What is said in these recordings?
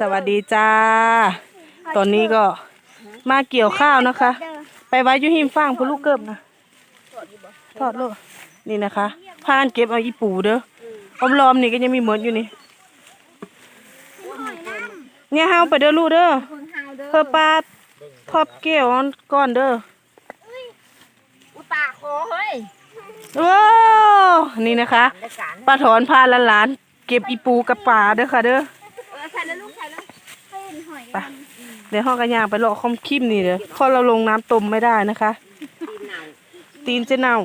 สวัสดีจ้า ตอนนี้ก็มาเกี่ยวข้าวนะคะ ไปไว้อยุหิมฟางพลูกเกิบนะทอดโลกนี่นะคะพานเก็บเอาอีปูเด้ออมลอมนี่ก็ยังมีเหมือนอยู่นี่เนี่ยเฮาไปเด้อลูกเด้อเพื่อปลาทอบเกี่ยวก่อนเด้ออุตาคอเฮ้ยโอ้นี่นะคะได้การป้าถอนพาหลานๆ เก็บอีปูกับปลาเด้อค่ะเด้อเออใส่แล้วลูกใส่แล้วไปเดี๋ยวห้องกันยางไปเลาะคอมคิมนี่เด้อเพราะเราลงน้ำต้มไม่ได้นะคะ ตีนจะเน่า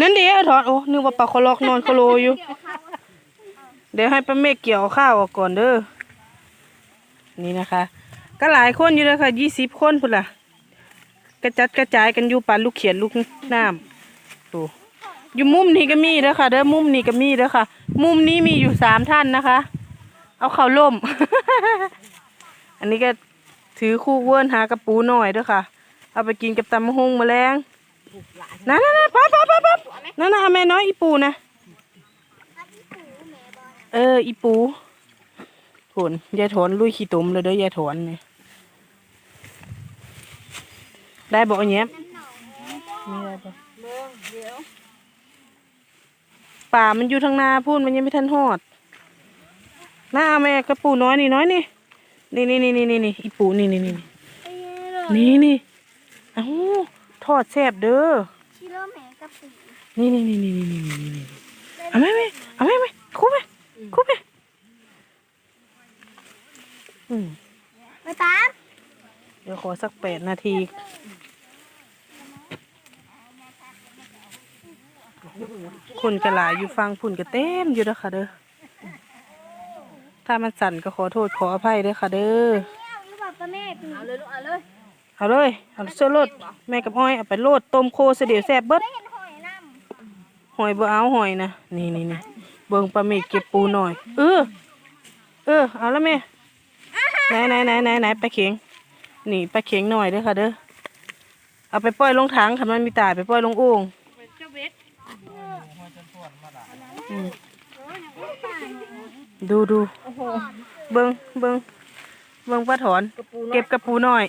นั่นเดี๋ยวถอนโอ้นึกว่าปลาคอลอกนอนคโลอยู่ เดี๋ยวให้ป้าเมฆเกี่ยวข้าวออกก่อนเด้อนี่นะคะ ก็หลายคนอยู่เลยค่ะยี่สิบคนพุ่นล่ะ กระจัดกระจายกันอยู่ปานลูกเขียนลูกน้ำดู อยู่มุมนี้ก็มีเด้อค่ะ เด้อมุมนี้ก็มีเด้อค่ะ มุมนี้มีอยู่สามท่านนะคะ เอาเข่าล่ม อันนี้ก็ถือคู่เวิ้นหากระปูหน่อยเด้อค่ะ เอาไปกินกับตำมะฮุงแมลงนั่นนั่นนั่นป๊าป๊าป๊าป๊านั่นน่ะแม่น้อยอีปูนะเอออีปูผลยายถอนลุยขี้ตุ่มเลยเด้อยายถอนนี่ได้บอกอันเนี้ยไม่ได้ปะ ป่ามันอยู่ทางนาพูนมันยังไม่ทันหอดน้าเอาแม่กระปูน้อยนี่น้อยนี่นี่นี่นี่นี่นี่นี่อีปูนี่นี่นี่นี่นี่เอ้าทอดแซ่บเด้อชิโร่แม่กับปีนี่นี่นี่นี่นี่นี่นี่นี่เอาไหมไหมเอาไหมไหมคู่ไหมคู่ไหมอืมไปตามเดี๋ยวขอสักแปดนาที คุณกระหลายอยู่ฟังพุ่นกระเต็มอยู่เด้อค่ะเด้อถ้ามันสั่นก็ขอโทษขออภัยเด้อค่ะเด้อเอาเลยลูกเอาเลยเอาเลยเอาเสื้อโลดแม่กับอ้อยเอาไปโลดต้มโคเสดียวแซ่บเบิดหอยน้หอเอาหอยนะนี่นี่นี่เบิ่งปลาเมกเก็บปูหน่อย เออเออเอาแล้วแม่ไหนไหนไหนไหนไหนปลาเข็งนี่ปลาเข็งหน่อยเด้อค่ะเด้อเอาไปปล่อยลงถังค่ะมันมีตายไปปล่อยลงโอ่งอืม ดูดูเบิ่งเบิ่งเบิ่งปลาถอนกระปูเก็บกระปูหน่อย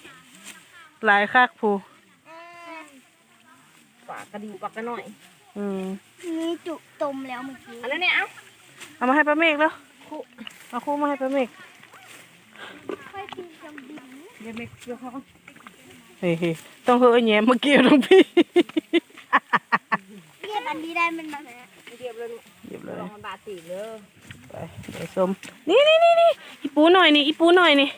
หลายคักปูปากกระดิ่งปากกระหน่อย อืมำมีจุตมแล้วเมื่อกี้เอาแล้วเนี่ยเอาเอามาให้ปลาเมกแล้วคู่เอาคู่มาให้ปลาเมกค่อยตีจำบินเดี๋ยวไม่เดี๋ยวเขาเฮ้ยๆต้องเฮ้ยแย้มเมื่อกี้ตรงพี่เรียกอันนี้ได้มันมาไหนเก็บเลย ลูกเรียบเลลอยงมันบาดตีเลยไปไปส้มนี่นี่นี่นี่อีปูหน่อยนี่อีปูหน่อยนี่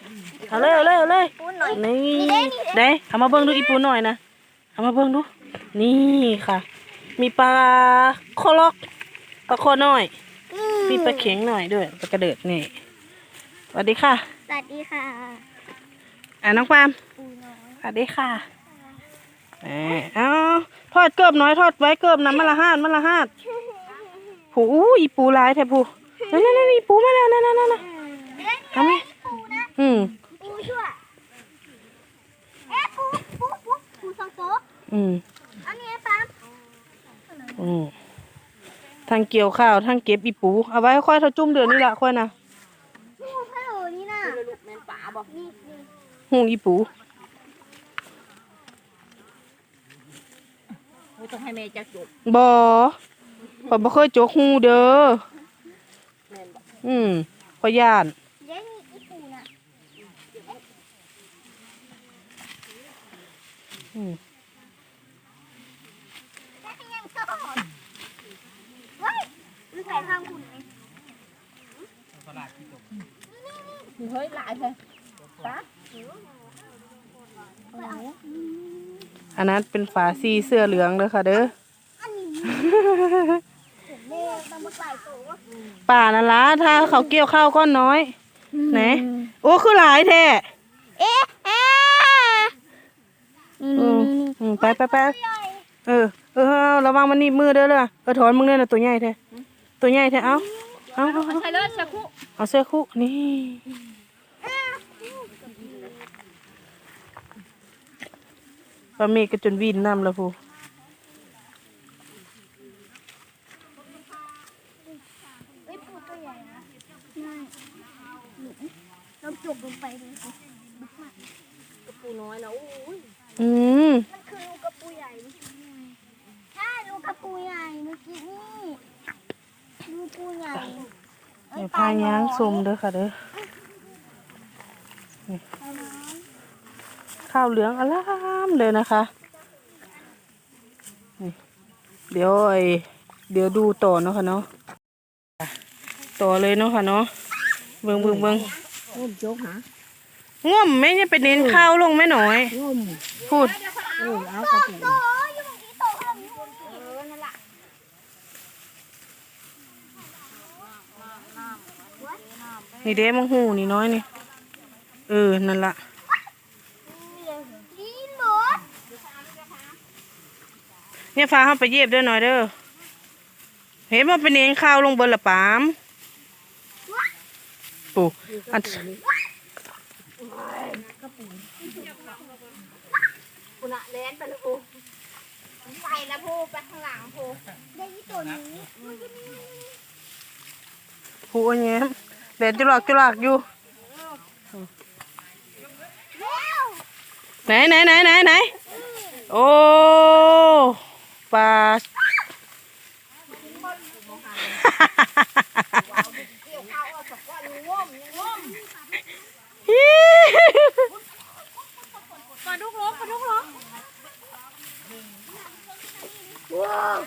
เอาเลยเอาเลยเอาเลยปูนหน่อยนี่ได้เอามาเบิ้งดูอีปูหน่อยนะเอามาเบิ้งดู นี่ค่ะ มีปลาโคลอกปลาโคน้อยมีปลาเข็งหน่อยด้วยปลากระเดิดนี่สวัสดีค่ะสวัสดีค่ะอ่าน้องปาล์มปูน้อยสวัสดีค่ะแหมเอาทอดเกิบน้อยทอดไว้เกิบน้ำมะละหาดมะละหาด ผูอู้อีปูลายแท้ผูนั่นนั่นนั่นอีปูมาแล้วนั่นนั่นนั่นทำไหมปูนะอืมปูชั่วเอ๊ะปูปูปูปูสองโต๊ะอืมอันนี้ปั๊มอืมทางเกี่ยวข้าวทางเก็บอีปูเอาไว้ค่อยเท่าจุ่มเดือนนี่ละค่อยนะปูข้าวนี่น่ะเอาเลยลูกแม่นป่าบอกนี่นี่หุงอีปูไม่ต้องให้แม่จักจุดบอ ขอยบ่เคยจกหูเด้อแม่นบอกอืมขอยย่านเดี๋ยวนี่อีปูน่ะอืมได้ยังชอบเฮ้ยมันใส่ข้างหุ่นไหมเฮ้ยหลายเลยตาอันนั้นเป็นฝาซีเสื้อเหลืองเด้อค่ะเด้อ อันนี้ ป่านั่นละถ้าเขาเกี่ยวข้าวก้อนน้อยไหนโอ้คือหลายแท้เอ๊ะเอ๊ะอืมอืมไปไปไปเออเออเอาระวังมันหนีบมือเด้อเลยเออถอนมึงเนี่ยนะตัวใหญ่แท้ตัวใหญ่แท้เอาเอาเอาเอาใส่เลยสักคุเอาเสื้อคู่นี่ปลาเมกก็จนวินน้ำแล้วพู เฮ้ยปูตัวใหญ่นะ จกลงไปดูสิกระปูน้อยนะโอ้ยอืมมันคือลูกกระปูใหญ่เมื่อกี้นี่ใช่ลูกกระปูใหญ่เมื่อกี้นี่ลูกกระปูใหญ่เดี๋ยวพาย้างสมเด้อค่ะเด้อข้าวเหลืองอลามเลยนะคะ นี่ เดี๋ยวไอเดี๋ยวดูต่อเนาะค่ะเนาะต่อเลยเนาะค่ะเนาะเบิ่งเบิ่งเบิ่ง งมโจ๊กหาง่วมแม่เนี่ยไปเน้นข้าวลงแม่หน่อยงมพูดเออเอากระปูโตอยู่ตรงนี้โตขนาดนี้เออนั่นแหละนี่เด้มังหูนี่น้อยนี่ เออ นั่นละลีนหมดเนี่ยฟ้าเข้าไปเย็บเด้อหน่อยเด้อ เห็นว่าเป็นเองข้าวลงเบนละปาม ปูอันปูน่ะแลนไปแล้วปูไปแล้วปูไปข้างหลังปูได้ยี่ตัวนี้ปูอันเนี้ยเด็ดจุลักจุลักอยู่แล้วไหนไหนไหนไหนไหนโอ้ปลา ปลาดุกล้มปลาดุกล้มว้าว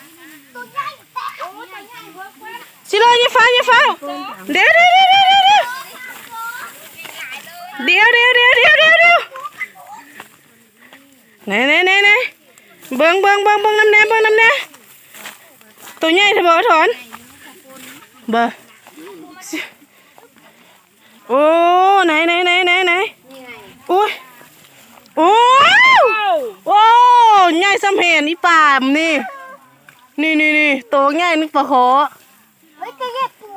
ตัวใหญ่แต่โอ้ตัวใหญ่เวิร์กเวิร์กชิโร่อยาฟ้าอยาฟ้าเดี๋ยวเดี๋ยวเดี๋ยวเดี๋ยวเดี๋ยวเดี๋ยวเดี๋ยวเดี๋ยวเดี๋ยวเดี๋ยวเดี๋ยวไหนไหนไหนไหนเบิ้งเบิ้งเบิ้งเบิ้งน้ำแน่เบิ้งน้ำแน่ตัวใหญ่เถอะบอกถอนเบอร์ โอ้ไหนไหนไหนไหนไหนนี่ไงโอ้ยโอ้โอ้ใหญ่สำเห็นอีป่ามนี่ นี่นี่นี่ตัวใหญ่นึกปลาขอเฮ้ยจะแยกปู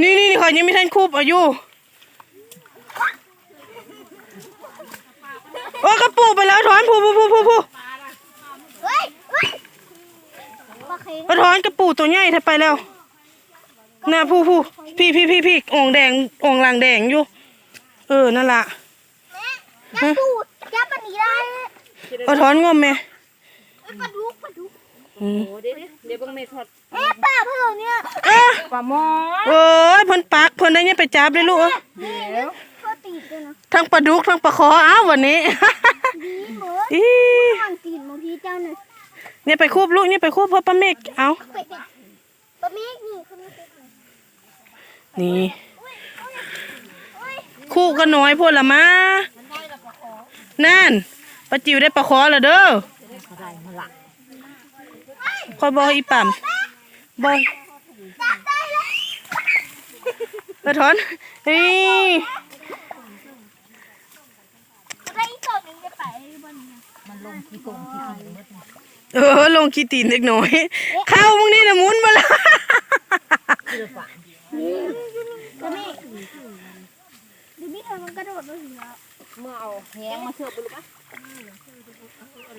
นี่นี่นี่ขอยยังไม่ทันคูบอายุโอ้ยกระปูไปแล้วถอนผูผูผูผูผูเฮ้ยเฮ้ยปลาเค็งเอาถอนกระปูตัวใหญ่ถ้าไปแล้ว น่ะผูผูพี่พี่พี่พี่อ่องแดงอ่องหลังแดงอยู่ เออนั่นล่ะแม่ตูดจับอันนี้ได้เอาถอนงมไหมเฮ้ยปลาดุกปลาดุกอืมโอ้เดี๋ยวเดี๋ยวเบิ่งเมทอดเอ๊ะปลาเพื่อนเนี่ยเอ้อปลาหมอโอ้ยเพิ่นปักเพิ่นได้เนี่ยไปจับเลยลูกเอ้ยเดี๋ยวเพื่อตีดด้วยนะทั้งปลาดุกทั้งปลาคออ้าววันนี้ดีเหมือนอีทางตีนบางทีเจ้าเนี่ยเนี่ยไปคูบลูกเนี่ยไปคูบเพราะป้าเมฆเอาไปติดปลาเมฆนี่เขาไม่ติดเลย นี่ คู่ก็น้อยพวนละมาน่นปะจิวได้ปลาคอละเด้อคอยบอยอีปัมบอยประถอนนี่เออลงขี้ตีนเล็กน้อย เข้ามึงนี่นะมุนมาละ เรือฝานปลาเมฆดูนี่เธอมันกระโดดมาถึงแล้วเมื่อเอาแหงมาเชือกไปลูกปะ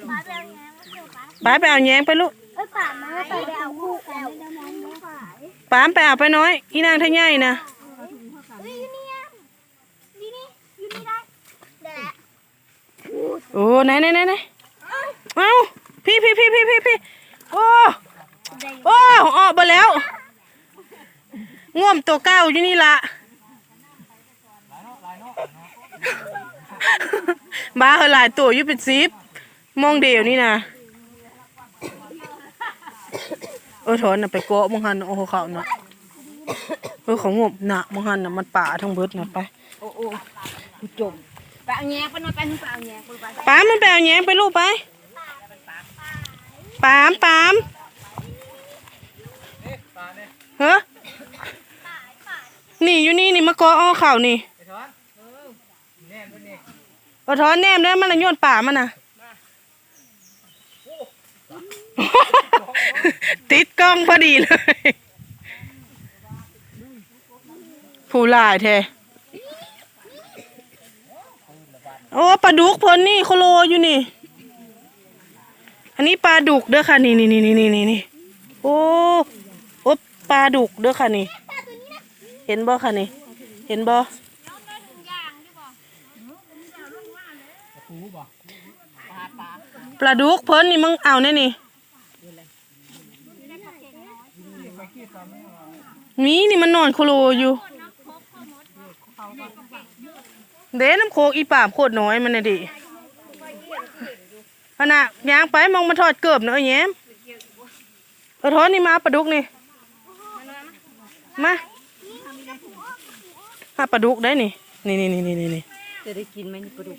ปลาแบบนี้มันเกี่ยวปลาป้าไปเอาแยงไปลูกเอ้ยป่ามาไปเอาคู่แล้วจะมองไม่ขายป้ามไปเอาไปน้อย อีนางทะใหญ่นะเฮ้ยอยู่นี่อะอยู่นี่อยู่นี่ได้ได้แล้วโอ้ไหนไหนไหนไหนเอ้าพี่พี่พี่พี่พี่พี่โอ้ได้โอ้ออกมาแล้ว ง่วมตัวเก้าอยู่นี่ละบ้าเหอะหลายตัวอยู่เป็นซิปมองเดียวนี่นะเออถอนน่ะไปเกาะมังหันน่ะโอ้โหเขาเนาะเออของงมหนักมังหันน่ะมันป่าทั้งเบิดน่ะไปโอ้โอ้กูจมไปเอาแหงไปหน่อยไปหนึ่งไปเอาแหงไปไปปามมันไปเอาแยงไปลูกไปปามปามเฮ้ นี่อยู่นี่นี่มะกออ้อเข่านี่เอาถอนแนมได้มันละโยนป่ามันน่ะ ติดกล้องพอดีเลย ผู้หลายแท้โอ้ปลาดุกเพิ่นนี่โคโลอยู่นี่ อันนี้ปลาดุกเด้อค่ะ นี่นี่นี่นี่นี่นี่โอ้โอ้ปลาดุกเด้อค่ะนี่ เห็นบ่ค่ะนี่ เห็นบ่ปลาดุกเพิ่นนี่มึงเอาแน่นี่ มีนี่มันนอนโคโลอยู่ เด้น้ำโคกอีปาบโคตรน้อยมันน่ะดิขณะย่างไปมองมาทอดเกือบเนาะแย้มเออทอนนี่มาปลาดุกนี่ มา มาปลาดุกได้นี่นี่นี่นี่นี่นี่จะได้กินไหมนี่ปลาดุก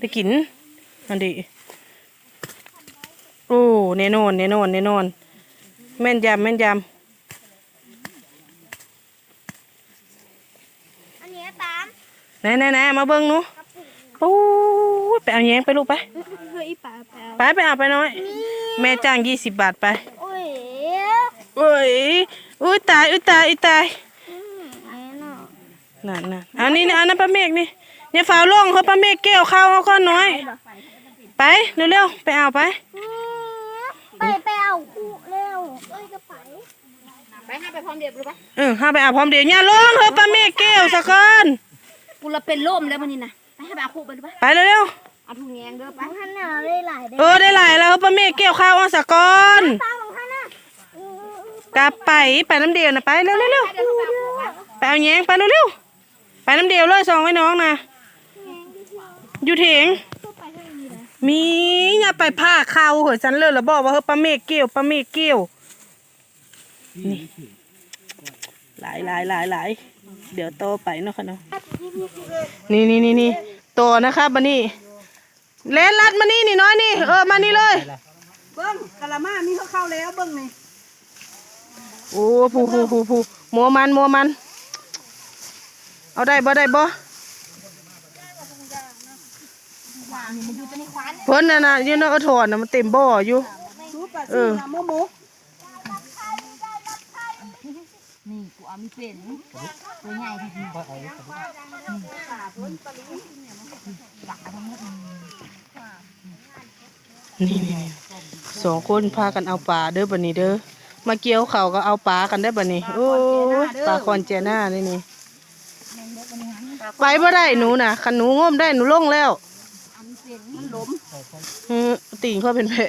ได้กินอันดีโอ้แน่นอนแน่นอนแน่นอน แม่นยำแม่นยอันนี้ตามำไหนไหนไหนมาเบิ้งหนูโอ้ยไปเอาแยงไปลูกไปเฮ้ยป่าแปลไปไปเอาไปน้อย แม่จ้างยี่สิบบาทไปโอ้ยโอ้ยอุ้ยตายอุ้ยตายอุ้ยตาย อืมอันนี้เนาะ นั่นนั่นอันนี้นะอันนั้นปลาเมฆนี่อย่าฝ่าล่องเขาปลาเมฆแก้วข้าวเขาก้อนน้อย ไปเร็วๆไปเอาไปอืมไปไปเอาคู่เร็วเอ้ยกระเป๋าไปห้าไปพร้อมเดียวรู้ปะเออห้าไปเอาพร้อมเดี๋ยวอย่าล่องเขาปลาเมฆแก้วสักคนกูละเป็นล่มแล้วมันนี่นะไปให้ไปเอาคู่ไปรู้ปะไปเร็วเอาถุงแยงเด้อไปบางท่านน่ะได้หลายได้ๆเออได้หลายแล้วปลาเมฆแก้วข้าวเอาสักคนตาบางท่านน่ะอืมกลับไปไปน้ำเดียวนะไปเร็วเร็วเร็วเดี๋ยวเขาไปเอาคู่ไปไปเอาแยงไปเร็วเร็วไป น้ำเดียวเลยสองไว้น้องนะอยู่เถียงมีอย่าไปผ้าเขาเหอะฉันเลยแล้วบอกว่าเฮ้ยปลาเมฆเกี่ยวปลาเมฆเกี่ยวนี่หลายหลายหลายหลายเดี๋ยวโตไปเนาะค่ะเนาะนี่นี่นี่นี่โตนะครับบันนี้เลนลัดมานี่นี่น้อยนี่เออมานี่เลยเบิ้งกะละมามีเขาเข้าแล้วเบิ้งนี่โอ้ผู้ผู้ผู้ผู้มัวมันมัวมัน เอาได้บ่ได้บ่เพิ่นน่ะนะอยืนเอาถอนน่ะมันเต็มบ่ออยู่ ซูปลาเอซีอนะโมโมนี่กูเอาไม่เป็นตัวใหญ่ทีเดียวนี่นี่นี่สองคนพากันเอาปลาเด้อบัดนี้เด้อมาเกี่ยวเขาวก็เอาปลากันได้อบัดนี้โอ้ยปลาคอนเจน่านี่นี่ ไปบ่ได้หนูน่ะคันหนูง่มได้หนูลงแล้วเออตีนเขาเป็นแผล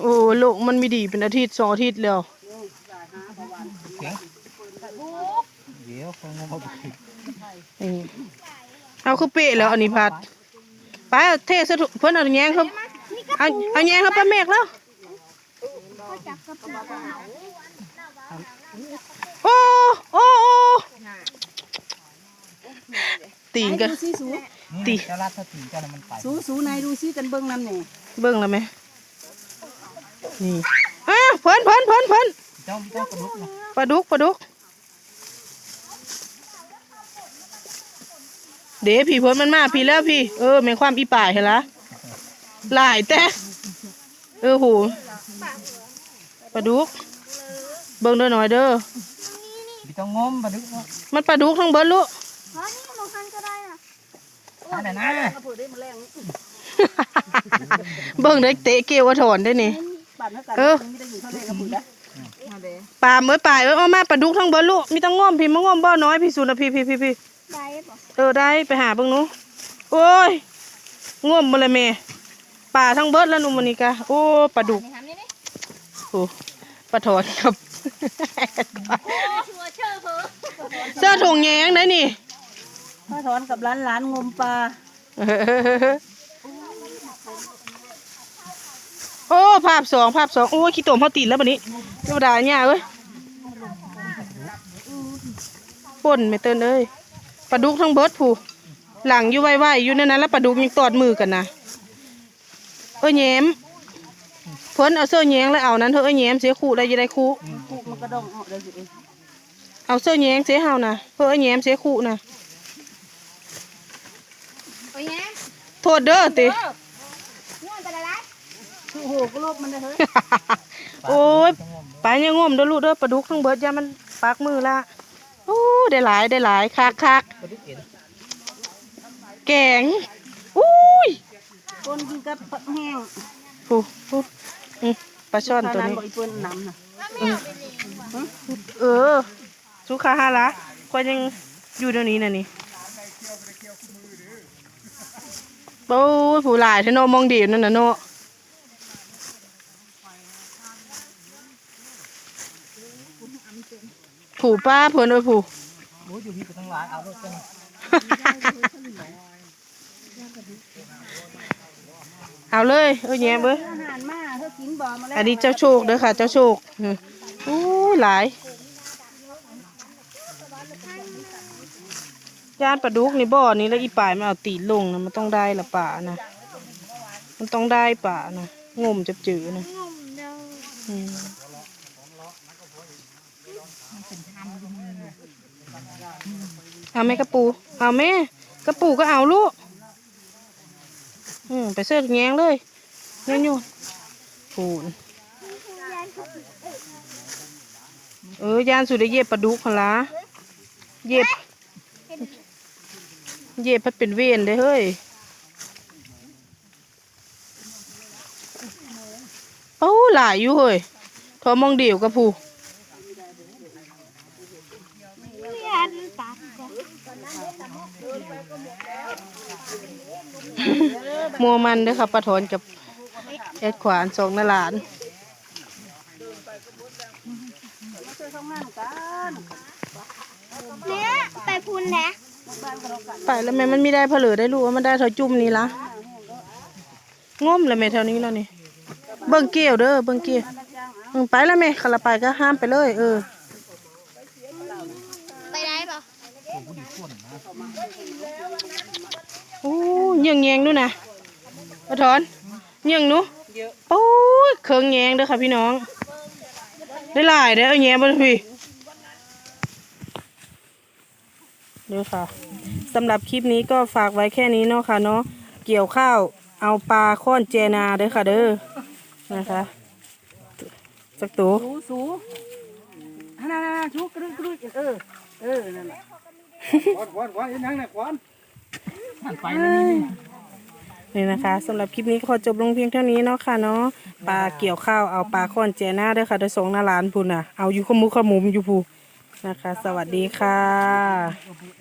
โอ้ลูกมันมีดีเป็นอาทิตย์สองอาทิตย์แล้วนี่เอาคือเปะแล้วอันนี้พัดไปเอาเทสะถุเพิ่นเอาแยงครับเอาเอาแยงครับป้าเมฆแล้วโอ้โอ้โอ้ ตีนกันดูซิสูตีจะรัดถ้าตีกันมันไปสูสูไหนดูซิกันเบิ้งน้ำเนี่ยเบิ่งแล้วไหมนี่อ้าวเพิ่นเพิ่นเพิ่นเพิ่นเจ้าเจ้ากระดุกนะปลาดุกปลาดุก เดี๋ยวพี่เพิ่นมันมาพี่แล้วพี่ เออแม่นความอีป่ายเห็นละหลายแต่เออโหปลาดุก เบิ่งเด้อหน่อยเด้อ พี่ต้องงมปลาดุกเนาะมันปลาดุกทั้งเบิดลูก อ๋อนี่บางท่านก็ได้น่ะ อั นไหนนะเบิ่งได้เตะเกลียวว่าถอนได้นี่ปั่นเท่ากันเออไม่ได้อยู่เท่าไรกับปุ๋ยละปลาเมื่อปลายเอ้ยเอามาปลาดุกทั้งเบิดลูกมีต้องง่อมพี่มาง่อมบ่อน้อยพี่สุนะพี่พี่พี่พี่ได้ปะเออได้ไปหาเบิ่งหนูโอ้ยง่วมมาเลยแม่ปลาทั้งเบิดแล้วหนูมันนี่กะโอ้ปลาดุกโอ้ปลาถอนครับเสื้อถุงแยงได้นี่ มาถอนกับร้านร้านงมปลา โอ้ภาพสองภาพสองโอ้ยขี้ตมเขาตีนแล้วบัดนี้ธรรมดาเนี่ยเอ้ยป่นไม่เตือนเลยปลาดุกทั้งเบิดผู้หลังอยู่ไวๆอยู่นั่นนะแล้วปลาดุกยังตอดมือกันนะเอ้ยแย้มเพิ่นเอาเสื้อแย้งแล้วเอานั้นเถอะเอ้ยแย้มเสียคู่ได้ยังได้คู่ปุ๊กมันกระดองออกเลยสิเองเอาเสื้อแย้งเสียเฮานะเพื่อเอ้ยแย้มเสียคู่นะ โอ้ยแยงโทษเด้อติ ง่วงไปละละคือโหกโลบมันเลยเฮ้ยโอ้ยไปยังง่มเด้อลูกเด้อปลาดุกทั้งเบิดอยามันปากมือละโอ้ได้หลายได้หลายคักคักปลาดุกเอ็นแกงอุ้ยคนกินกับผักแห้งฟูฟูอืมปลาช่อนตัวนี้ บอกอีเปิ้นน้ำน่ะเออสุขาฮาละก็ยังอยู่เดี๋ยวนี้น่ะนี่ โอ้ยผู้หลายเทาเนอมองเดียวนั่นน่ะเนาะผู้ป้าเพิ่นเอ้ยผู้โอ้ยอยู่พี่ไปทั้งหลายเอารถกันเอาเลยเอ้ยแย่เบ้ยอาหารมาเธอกินบ่มาแล้วอันนี้เจ้าโชคเด้อค่ะ เจ้าโชคอืมอู้ยหลาย ย่านปลาดุกนี่บ่อนี่แล้วอีป่ายมันเอาตีลงนะมันต้องได้ละป่านะมันต้องได้ป่านะงมจับจือนะเด้ออืมเอาไหมกระปู เอาแม่กระปูก็เอาลูกอืมไปเสื้อแงงเลยเนี่ยอยู่ปูนเออยานสุดได้เย็บปลาดุกพนละเย็บ เย็บพัดเป็นเวนได้เฮ้ยโอ้หลายอยู่เฮ้ยทอมองเดียวกับผู้มัวมันเด้อค่ะปลาถอนกับแอดขวานสองนาหลานเนกันเนี่ยไปพูนนะ ไปแล้วแม่มันไม่ได้ผลือได้รู้ว่ามันได้เท่าจุ่มนี่ละง่มเลยแม่แถวนี้แล้วนี่ เบิ่งเกี่ยวเด้อเบิ่งเกี่ยวอืมไปแล้วแม่ขันละไปก็ห้ามไปเลย เออ ไปได้ปะโอ้ยยังแยงดูนะปลาถอนยังหนูโอ้ยเคืองแยงเด้อค่ะพี่น้อง ได้หลายเด้อเอาแยงบ่พี่เด้อค่ะสำหรับคลิปนี้ก็ฝากไว้แค่นี้เนาะค่ะเนาะเกี่ยวข้าวเอาปลาค้อนเจนาเด้อค่ะเด้อนะคะสักตัวสูสูฮันน่ะชุกกระดุกกระดุกเออเออนั่นแหละควันควันควันยังไงควันมันไปแล้วนี่นี่นะคะสำหรับคลิปนี้ก็ขอจบลงเพียงเท่านี้เนาะค่ะเนาะปลาเกี่ยวข้าวเอาปลาค้อนเจนาเด้อค่ะเด้อสองหน้าร้านพุ่นน่ะเอาอยู่ขมุกขมุมอยู่พู นะคะ สวัสดีค่ะ